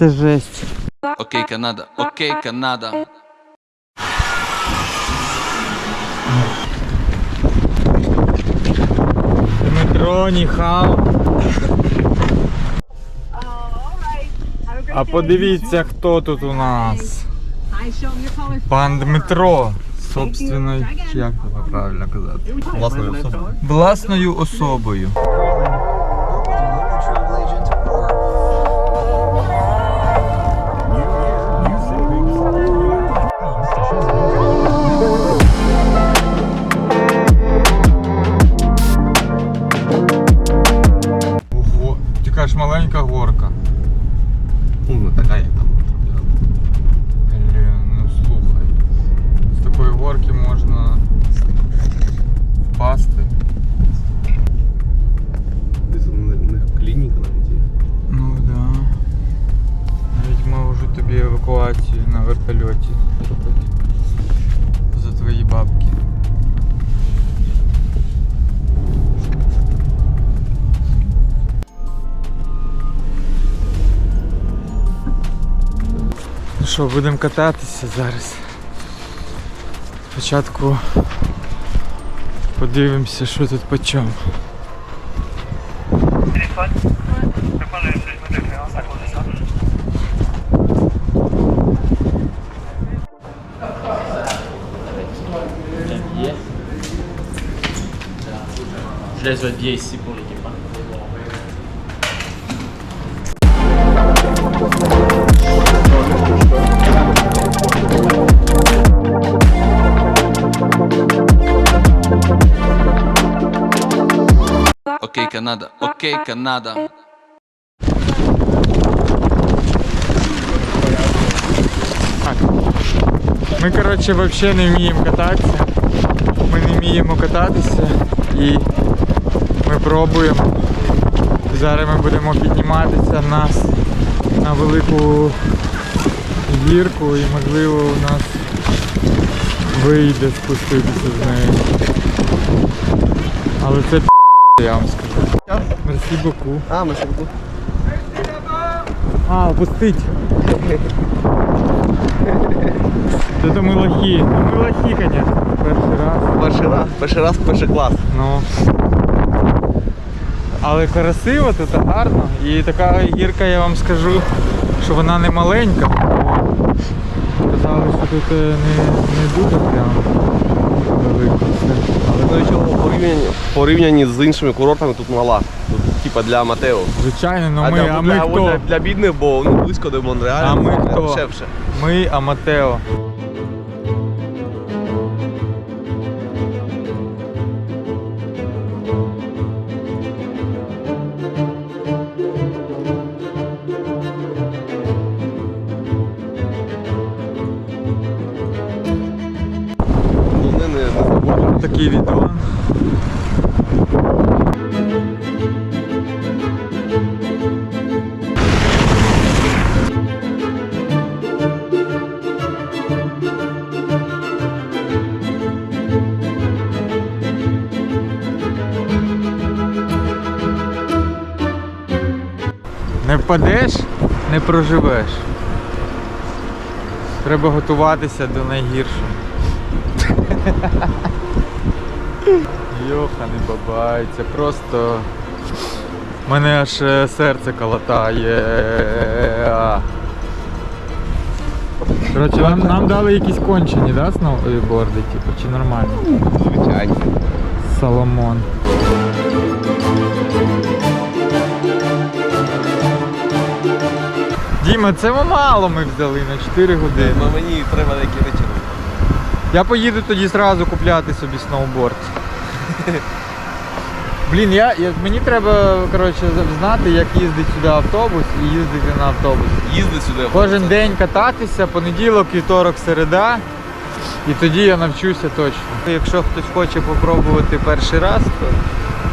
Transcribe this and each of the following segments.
Це жесть. Окей, Канада, окей, Канада. Дмитро, ніхау. А подивіться, хто тут у нас. Пан Дмитро. Собственно, як правильно казати? Власною особою. Власною особою. На вертольоті зробити. За твої бабки. Ну що, будемо кататися зараз. Спочатку подивимося, що тут по чому. téléphone. Je Je laisse votre billet ici pour l'équipement. Окей, Канада, окей, Канада. Ми, коротше, взагалі не вміємо кататися. Ми не вміємо кататися і Ми пробуємо. Зараз ми будемо підніматися нас на велику гірку і можливо у нас вийде спуститися з нею. Але це п***, я вам скажу. Мерсі боку. А, ми тут. А, опустить. Це ми лохи. Ну ми лохи, конечно. Перший раз. Перший раз, перший раз, перший клас. Ну. Але красиво тут гарно. І така гірка, я вам скажу, що вона не маленька. Казали, що тут е, не, не дуже прям велика. все. Але ну порівнянні, в порівнянні з іншими курортами тут мала. Тут типа для Матео. Звичайно, ну а ми, для, а ми для, хто? для, для бідних, бо ну, близько до Монреалю. А ми хто? Дешевше. Ми Аматео. Такий відео. Не впадеш, не проживеш. Треба готуватися до найгіршого. Йоханий бабай, це просто. Мене аж е, серце колотає. Коротше, нам, нам дали якісь кончені, да, сноуборди, типу, чи нормально? Звичайно. Соломон. Діма, це мало ми взяли на 4 години. Ну мені треба деякі речі. Я поїду тоді зразу купляти собі сноуборд. Блін, я, я, мені треба коротше, знати, як їздить сюди автобус і їздити на автобус. Їзди сюди. Кожен день кататися, понеділок, вівторок, середа. І тоді я навчуся точно. Якщо хтось хоче попробувати перший раз, то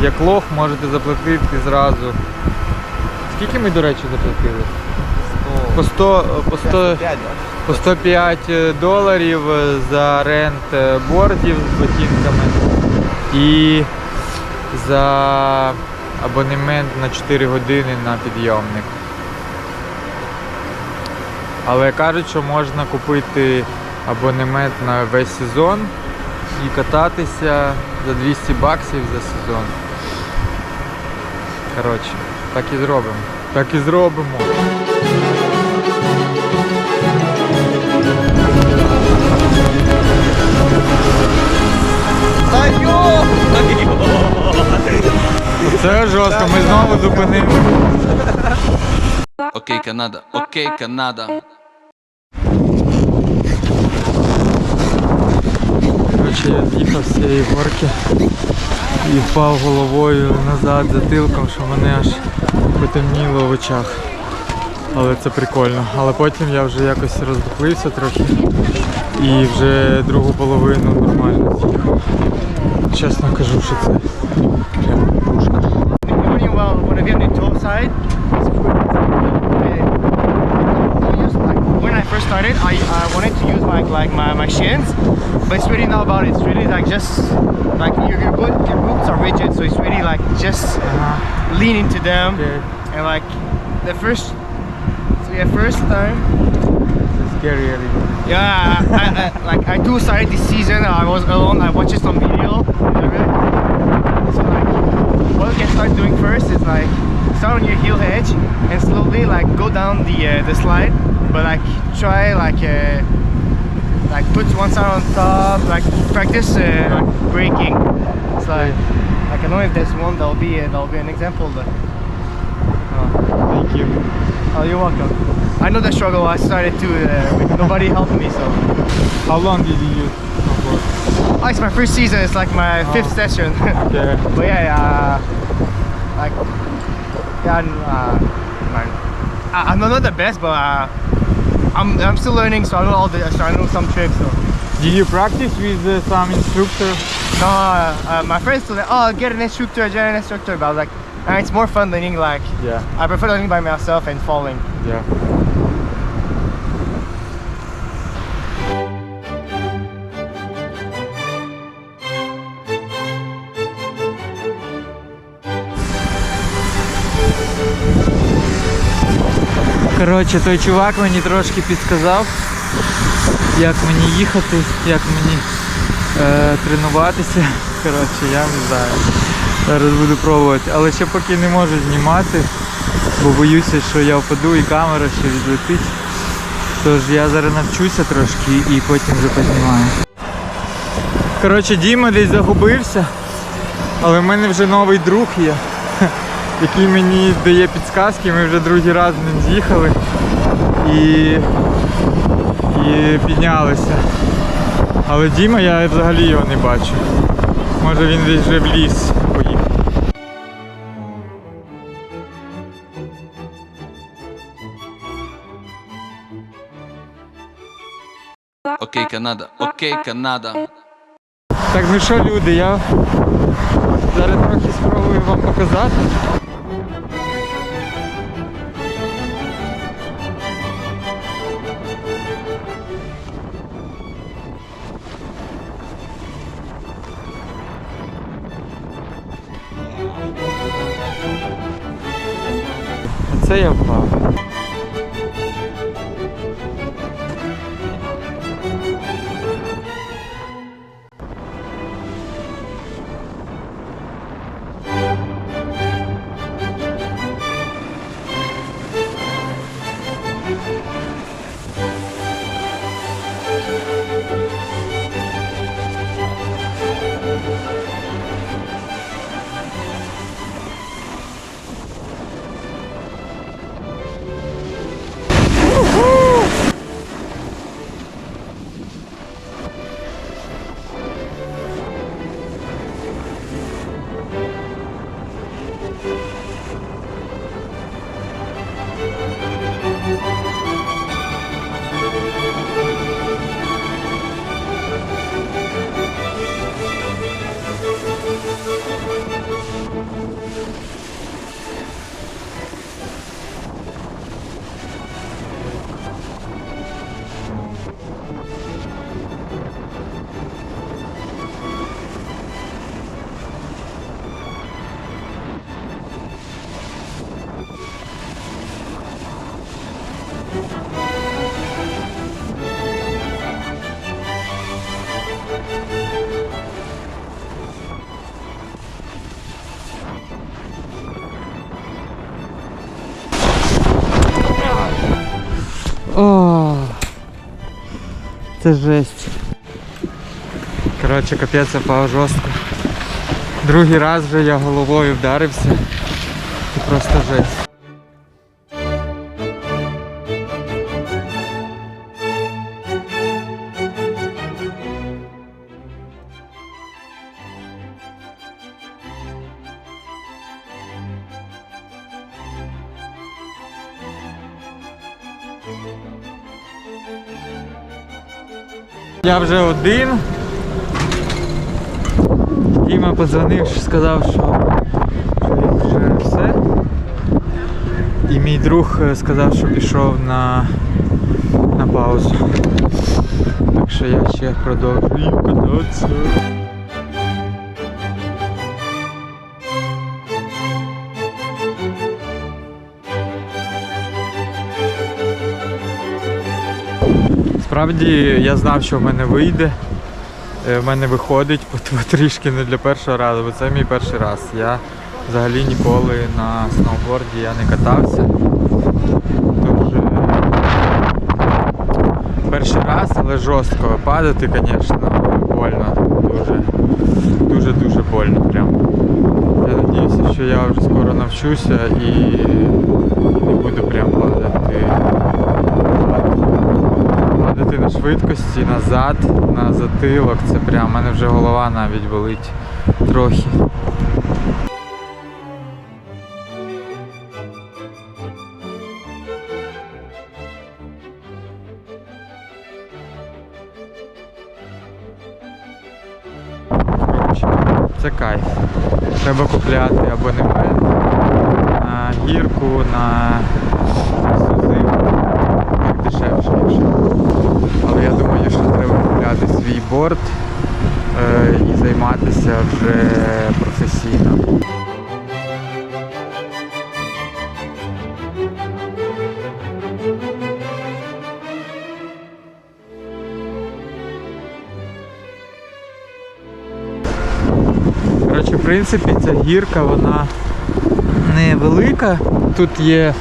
як лох можете заплатити зразу. Скільки ми, до речі, заплатили? По 100, по 100, по 105 доларів за рент е, бордів з ботинками і за абонемент на 4 години на підйомник. Але кажуть, що можна купити абонемент на весь сезон і кататися за 200 баксів за сезон. Коротше, так і зробимо. Так і зробимо. Це жорстко, ми знову зупинили. Окей, Канада, окей, Канада. Коротше, я з'їхав з цієї горки і впав головою назад затилком, що мене аж потемніло в очах. Але це прикольно. Але потім я вже якось роздуплився трохи і вже другу половину нормально з'їхав. Чесно кажу, що це прям пушка. When I first started, I, I wanted to use my like my, my shins, but it's really not about it. It's really like just like your your, boot, your boots are rigid, so it's really like just uh -huh. lean into them Okay. and like the first, yeah, first time. Scary a. Yeah, I, I, like I do started this season. I was alone. I watched some video. So like, what you can start doing first is like start on your heel edge and slowly like go down the uh, the slide, but like try like uh, like put one side on top. Like practice uh, like braking. It's like like I don't know if there's one that'll be uh, that'll be an example. But, Thank you. oh, you're welcome. I know the struggle. I started too. Uh, nobody helped me, so. How long did you use? Oh, it's my first season. It's like my fifth session. Okay. but yeah, uh, like yeah, I'm, uh, man, I, I'm not the best, but uh, I'm I'm still learning. So I know all the so I know some tricks. So Did you practice with uh, some instructor? no, uh, uh, my friends told me, oh, get an instructor, get an instructor. But I was like, "Ah, it's more fun learning. Like Yeah. I prefer learning by myself and falling. Yeah. Коротше, той чувак мені трошки підказав, як мені їхати, як мені е, тренуватися. Коротше, я не знаю. Зараз буду пробувати. Але ще поки не можу знімати, бо боюся, що я впаду і камера ще відлетить. Тож я зараз навчуся трошки і потім вже познімаю. Коротше, Діма десь загубився, але в мене вже новий друг є, який мені дає підсказки. Ми вже другий раз з ним з'їхали і, і піднялися. Але Діма я взагалі його не бачу. Може він десь вже в ліс Окей, Канада, окей, Канада. Так, ну що, люди, я зараз трохи спробую вам показати. Це я впав. Це жесть. Коротше, капець я впав жорстко. Другий раз вже я головою вдарився. Це просто жесть. Я вже один. Діма подзвонив, сказав, що вже все. І мій друг е, сказав, що пішов на, на паузу. Так що я ще продовжую кататися. Справді я знав, що в мене вийде. Е, В мене виходить потрішки не для першого разу, бо це мій перший раз. Я взагалі ніколи на сноуборді я не катався. Тож е, перший раз, але жорстко падати, звісно, больно. Дуже, дуже дуже больно прям. Я сподіваюся, що я вже скоро навчуся і не буду прям падати. Падати на швидкості назад, на затилок, це прям, у мене вже голова навіть болить трохи. Це кайф. Треба купляти абонемент на гірку, на сузив, як дешевше, якщо. Але я думаю, що треба купляти свій борт е, і займатися вже професійно. Коротше, в принципі, ця гірка, вона невелика. Тут є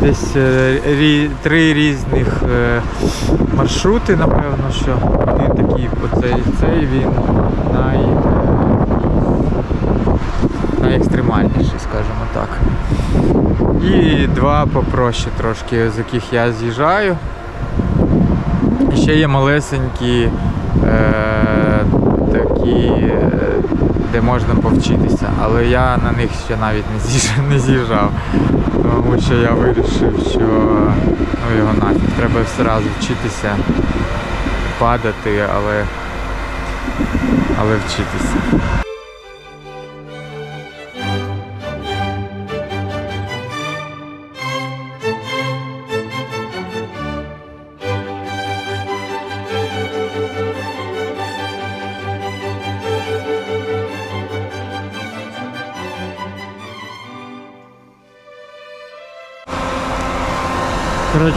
десь е, три різних е, маршрути, напевно, що один такий, оцей цей він най, найекстремальніший, скажімо так. І два попроще трошки, з яких я з'їжджаю. І ще є малесенькі е, такі, е, де можна повчитися, але я на них ще навіть не з'їжджав. Тому що я вирішив, що ну його нафіг, треба одразу вчитися, падати, але, але вчитися.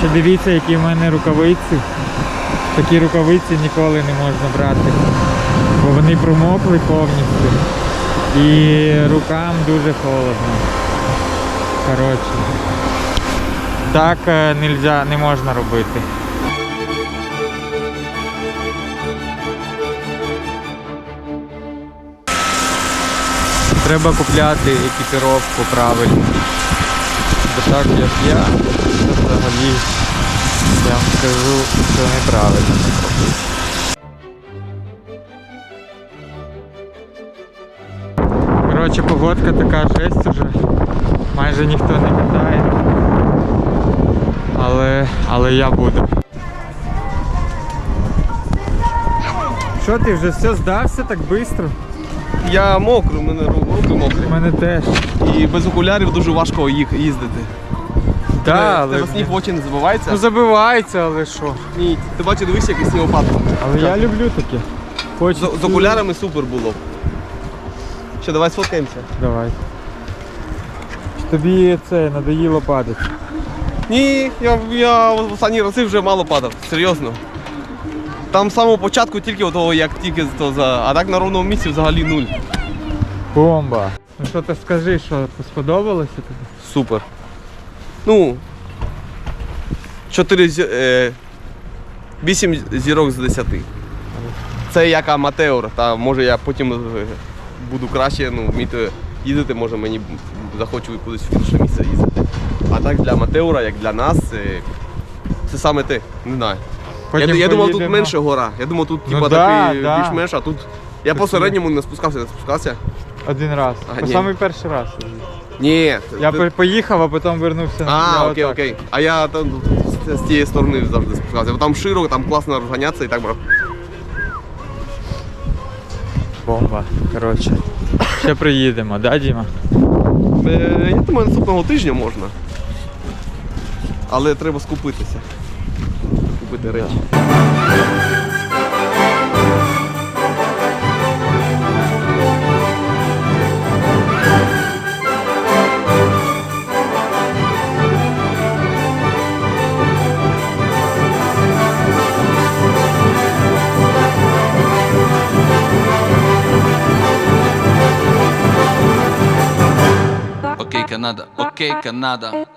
Коротше, дивіться, які в мене рукавиці. Такі рукавиці ніколи не можна брати, бо вони промокли повністю. І рукам дуже холодно. Коротше. Так е, нельзя, не можна робити. Треба купляти екіпіровку правильно. Бо так як я, це взагалі я вам скажу, що неправильно. Коротше, погодка така жесть уже. Майже ніхто не катає. Але, але я буду. Що ти вже все здався так швидко? Я мокрий, у мене ру- руки мокрі. У мене теж. І без окулярів дуже важко їх їздити. Так, але. тебе сніг в очі не забивається? Ну забивається, але що? Ні, ти бачиш, дивись, який снігопад. Але я люблю таке. Хочу З, з окулярами супер було. Що, давай сфоткаємося? Давай. Тобі це надоїло падати? Ні, я, я в останні рази вже мало падав, серйозно. Там з самого початку тільки того, як тільки то за. А так на ровному місці взагалі нуль. Бомба. Ну що ти скажи, що сподобалося тобі? Супер. Ну. Чотири з. Е, 8 зірок з 10. Це як аматеор, та може я потім е, буду краще ну, вміти їздити, може мені захочу кудись в інше місце їздити. А так для аматеора, як для нас, це, це саме те, не знаю. Я, Потім я думав, тут менше гора. Я думав, тут Ну типа да, такий да. більш-менш, а тут. Я по середньому не спускався, не спускався. Один раз. А, По самий перший раз. Ні. Я ти- поїхав, а потім вернувся А, окей, отак. окей. А я там з, з тієї сторони завжди спускався. Бо Там широко, там класно розганятися і так брав. Бомба. Коротше. Ще приїдемо, да, Діма? Е, я думаю, наступного тижня можна. Але треба скупитися. Купити речі. Окей, Канада, окей, Канада.